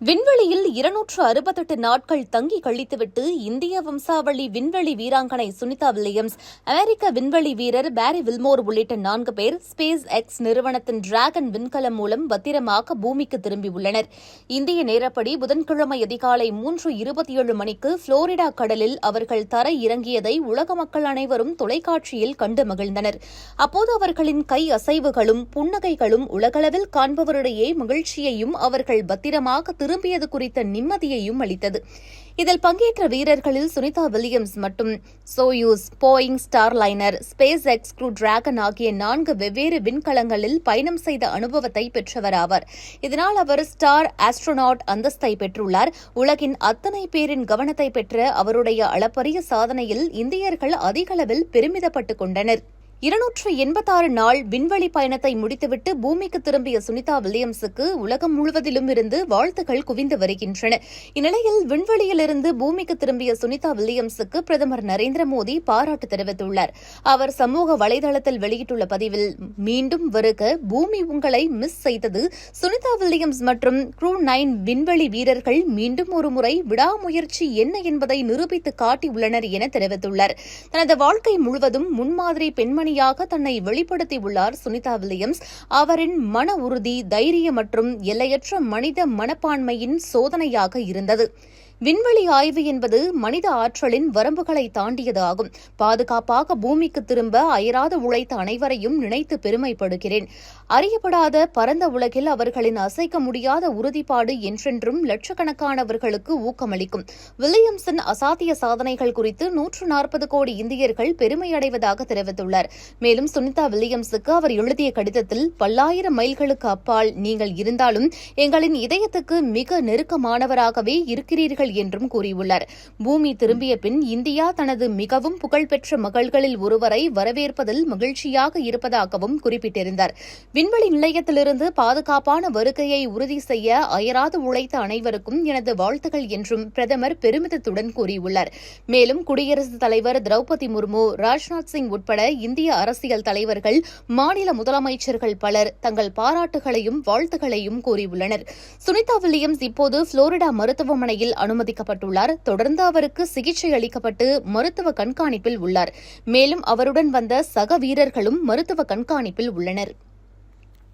விண்வெளியில் இருநூற்று அறுபத்தெட்டு நாட்கள் தங்கி கழித்துவிட்டு இந்திய வம்சாவளி விண்வெளி வீராங்கனை சுனிதா வில்லியம்ஸ் அமெரிக்க விண்வெளி வீரர் பேரி வில்மோர் உள்ளிட்ட நான்கு பேர் ஸ்பேஸ் எக்ஸ் நிறுவனத்தின் டிராகன் விண்கலம் மூலம் பத்திரமாக பூமிக்கு திரும்பியுள்ளனர். இந்திய நேரப்படி புதன்கிழமை அதிகாலை மூன்று இருபத்தி ஏழு மணிக்கு புளோரிடா கடலில் அவர்கள் தரை இறங்கியதை உலக மக்கள் அனைவரும் தொலைக்காட்சியில் கண்டு மகிழ்ந்தனர். அப்போது அவர்களின் கை அசைவுகளும் புன்னகைகளும் உலகளவில் காண்பவரிடையே மகிழ்ச்சியையும் அவர்கள் பத்திரமாக திரும்பியது குறித்த நிம்மதியையும் அளித்தது. இதில் பங்கேற்ற வீரர்களில் சுனிதா வில்லியம்ஸ் மற்றும் Soyuz Boeing Starliner SpaceX crew Dragon ஆகிய நான்கு வெவ்வேறு விண்கலங்களில் பயணம் செய்த அனுபவத்தை பெற்றவர் ஆவார். இதனால் அவர் ஸ்டார் ஆஸ்ட்ரோநாட் அந்தஸ்தை பெற்றுள்ளார். உலகின் அத்தனை பேரின் கவனத்தை பெற்ற அவருடைய அளப்பரிய சாதனையில் இந்தியர்கள் அதிகளவில் பெருமிதப்பட்டுக் கொண்டனர். இருநூற்று எண்பத்தாறு நாள் விண்வெளி பயணத்தை முடித்துவிட்டு பூமிக்கு திரும்பிய சுனிதா வில்லியம்ஸுக்கு உலகம் முழுவதிலும் இருந்து வாழ்த்துகள் குவிந்து வருகின்றன. இந்நிலையில் விண்வெளியிலிருந்து பூமிக்கு திரும்பிய சுனிதா வில்லியம்ஸுக்கு பிரதமர் நரேந்திர மோடி பாராட்டு தெரிவித்துள்ளார். அவர் சமூக வலைதளத்தில் வெளியிட்டுள்ள பதிவில் மீண்டும் வருக பூமி உங்களை மிஸ் செய்தது. சுனிதா வில்லியம்ஸ் மற்றும் க்ரூ நைன் விண்வெளி வீரர்கள் மீண்டும் ஒருமுறை விடாமுயற்சி என்ன என்பதை நிரூபித்து காட்டியுள்ளனர் என தெரிவித்துள்ளார். தனது வாழ்க்கை முழுவதும் முன்மாதிரி பெண்மணி பெண்மணியாக தன்னை வெளிப்படுத்தியுள்ளார் சுனிதா வில்லியம்ஸ். அவரின் மன உறுதி தைரியம் மற்றும் எல்லையற்ற மனித மனப்பான்மையின் சோதனையாக இருந்தது. விண்வெளி ஆய்வு என்பது மனித ஆற்றலின் வரம்புகளை தாண்டியது ஆகும் பாதுகாப்பாக பூமிக்கு திரும்ப அயராது உழைத்த அனைவரையும் நினைத்து பெருமைப்படுகிறேன். அறியப்படாத பரந்த உலகில் அவர்களின் அசைக்க முடியாத உறுதிப்பாடு என்றென்றும் லட்சக்கணக்கானவர்களுக்கு ஊக்கமளிக்கும். வில்லியம்சன் அசாத்திய சாதனைகள் குறித்து நூற்று நாற்பது கோடி இந்தியர்கள் பெருமையடைவதாக தெரிவித்துள்ளார். மேலும் சுனிதா வில்லியம்ஸுக்கு அவர் எழுதிய கடிதத்தில் பல்லாயிரம் மைல்களுக்கு அப்பால் நீங்கள் இருந்தாலும் எங்களின் இதயத்துக்கு மிக நெருக்கமானவராகவே இருக்கிறீர்கள் என்றும் கூறியுள்ளார். பூமி திரும்பிய பின் இந்தியா தனது மிகவும் புகழ்பெற்ற மகள்களில் ஒருவரை வரவேற்பதில் மகிழ்ச்சியாக இருப்பதாகவும் குறிப்பிட்டிருந்தார். விண்வெளி நிலையத்திலிருந்து பாதுகாப்பான வருகையை உறுதி செய்ய அயராது உழைத்த அனைவருக்கும் எனது வாழ்த்துகள் என்றும் பிரதமர் பெருமிதத்துடன் கூறியுள்ளார். மேலும் குடியரசுத் தலைவர் திரௌபதி முர்மு ராஜ்நாத் சிங் உட்பட இந்திய அரசியல் தலைவர்கள் மாநில முதலமைச்சர்கள் பலர் தங்கள் பாராட்டுகளையும் வாழ்த்துகளையும் கூறியுள்ளனர். சுனிதா வில்லியம்ஸ் இப்போது புளோரிடா மருத்துவமனையில் அனுமதி அனுமதிக்கப்பட்டுள்ளார். தொடர்ந்து அவருக்கு சிகிச்சை அளிக்கப்பட்டு மருத்துவ கண்காணிப்பில் உள்ளார். மேலும் அவருடன் வந்த சக வீரர்களும் மருத்துவ கண்காணிப்பில் உள்ளனர்.